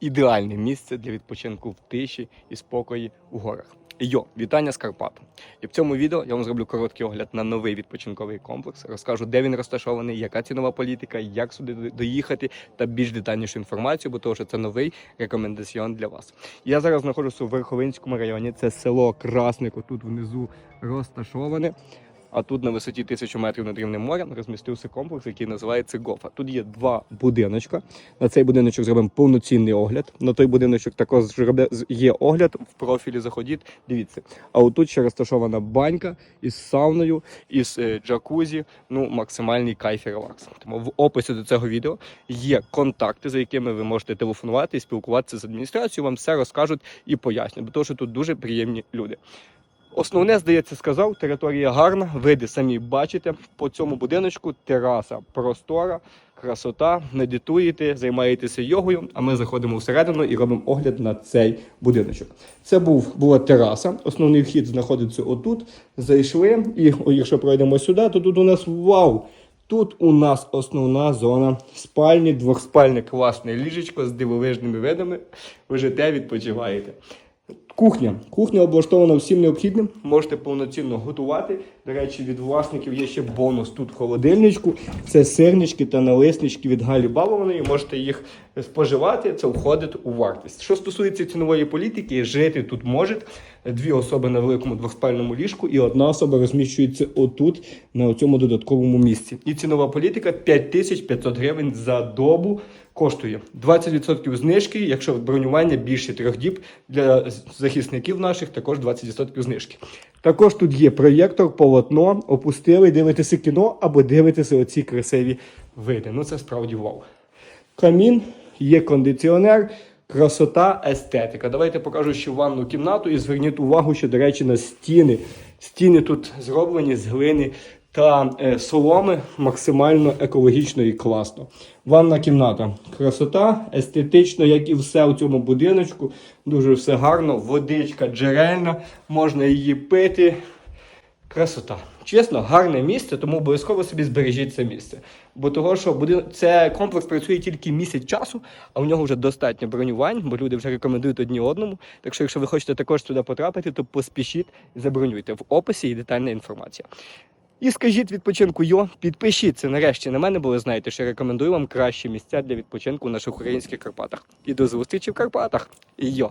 ідеальне місце для відпочинку в тиші і спокої у горах. Йо, вітання з Карпат. І в цьому відео я вам зроблю короткий огляд на новий відпочинковий комплекс. Розкажу, де він розташований, яка цінова політика, як сюди доїхати та більш детальнішу інформацію, бо того, що це новий рекомендаціон для вас. Я зараз знаходжуся у Верховинському районі. Це село Краснико. Тут внизу розташоване. А тут на висоті 1000 метрів над рівнем моря розмістився комплекс, який називається Гофа. Тут є два будиночка. На цей будиночок зробимо повноцінний огляд. На той будиночок також є огляд в профілі. Заходіть, дивіться. А отут ще розташована банька із сауною, із е, джакузі. Ну, максимальний кайф і релакс. Тому в описі до цього відео є контакти, за якими ви можете телефонувати і спілкуватися з адміністрацією. Вам все розкажуть і пояснять, бо тому що тут дуже приємні люди. Основне, здається, сказав, територія гарна, види самі бачите. По цьому будиночку тераса простора, красота, медитуєте, займаєтеся йогою, а ми заходимо всередину і робимо огляд на цей будиночок. Це був, була тераса, основний вхід знаходиться отут. Зайшли, і якщо пройдемо сюди, то тут у нас вау! Тут у нас основна зона спальні, двохспальне класне ліжечко з дивовижними видами. Ви жите, відпочиваєте. Кухня. Кухня облаштована всім необхідним. Можете повноцінно готувати. До речі, від власників є ще бонус тут в холодильничку. Це сирнички та налиснички від Галі Балованої. Можете їх споживати. Це входить у вартість. Що стосується цінової політики, жити тут можуть дві особи на великому двохспальному ліжку, і одна особа розміщується отут, на цьому додатковому місці. І цінова політика 5500 гривень за добу коштує 20% знижки, якщо бронювання більше трьох діб для захисників наших, також 20% знижки. Також тут є проєктор, полотно, опустили, дивитеся кіно або дивитеся оці красиві види. Ну це справді вау. Камін, є кондиціонер, красота, естетика. Давайте покажу ще ванну кімнату і зверніть увагу, що, до речі, на стіни. Стіни тут зроблені з глини та е, соломи максимально екологічно і класно. Ванна кімната. Красота, естетично, як і все у цьому будиночку. Дуже все гарно. Водичка джерельна, можна її пити. Красота. Чесно, гарне місце, тому обов'язково собі збережіть це місце. Бо того, що будин... це комплекс працює тільки місяць часу, а у нього вже достатньо бронювань, бо люди вже рекомендують одні одному. Так що, якщо ви хочете також туди потрапити, то поспішіть забронюйте. В описі є детальна інформація. І скажіть відпочинку йо, підпишіться нарешті на мене, бо ви знаєте, що я рекомендую вам кращі місця для відпочинку в наших українських Карпатах. І до зустрічі в Карпатах. Йо!